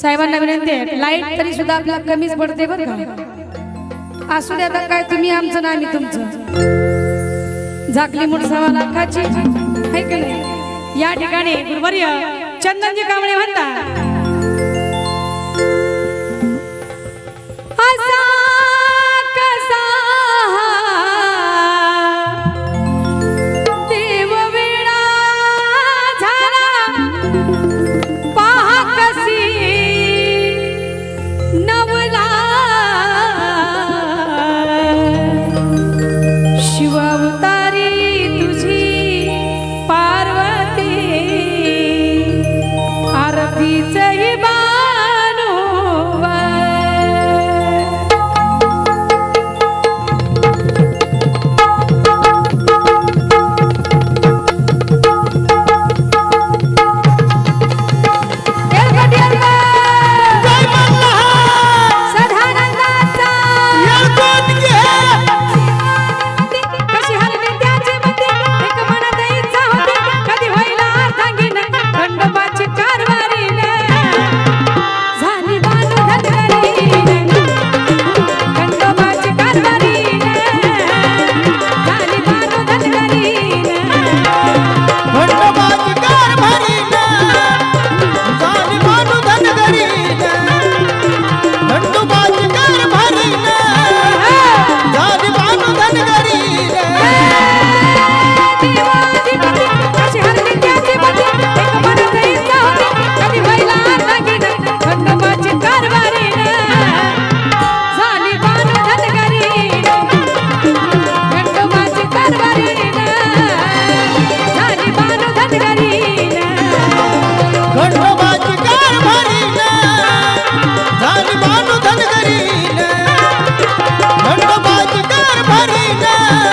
साहेबांना विनंती आहे लाइट तरी सुद्धा आपल्याला कमीच पडते बरं का? असू द्या आता काय तुम्ही आमचं ना आम्ही तुमचं. झाकली मुठसावा लाखाची या ठिकाणी गुरुवर्य चंदनजी कांबळे म्हणतात দাদা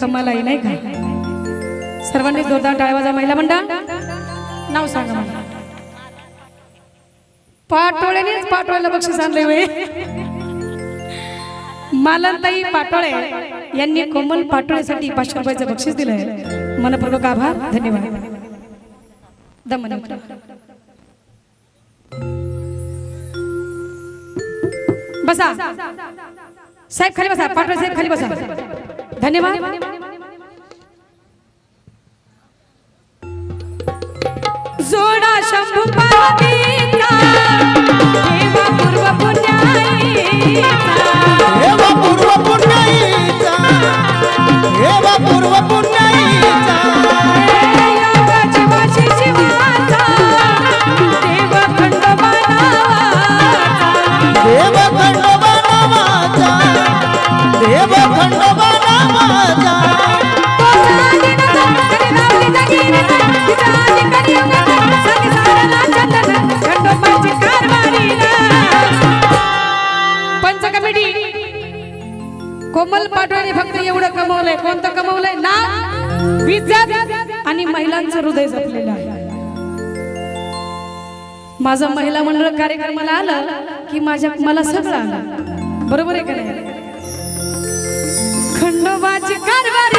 कमाल आहे नाही का? सर्वांनी जोरदार टाळवाजा महिला मंडळ. नाव सांगा मला. पाटोळ्यानेच पाटोळ्याला बक्षीस आणले वे मालनताई पाटोळे यांनी कोमल पाटोळ्यासाठी पाचशे रुपयाचं बक्षीस दिलंय. मनपूर्वक आभार धन्यवाद. दमन बसा. साहेब खाली बसा. पाटोळे साहेब खाली बसा. धन्यवाद. जोडा शंभू पार्वतीचा देवा पूर्व पुण्याईचा. कोणतं कमवलंय. ना आणि महिलांचं हृदय जपलेलं आहे. माझं महिला मंडळ कार्यक्रमाला आलं की माझ्या मला सगळं आलं. बरोबर आहे का नाही? खंडोबाची कारभारी.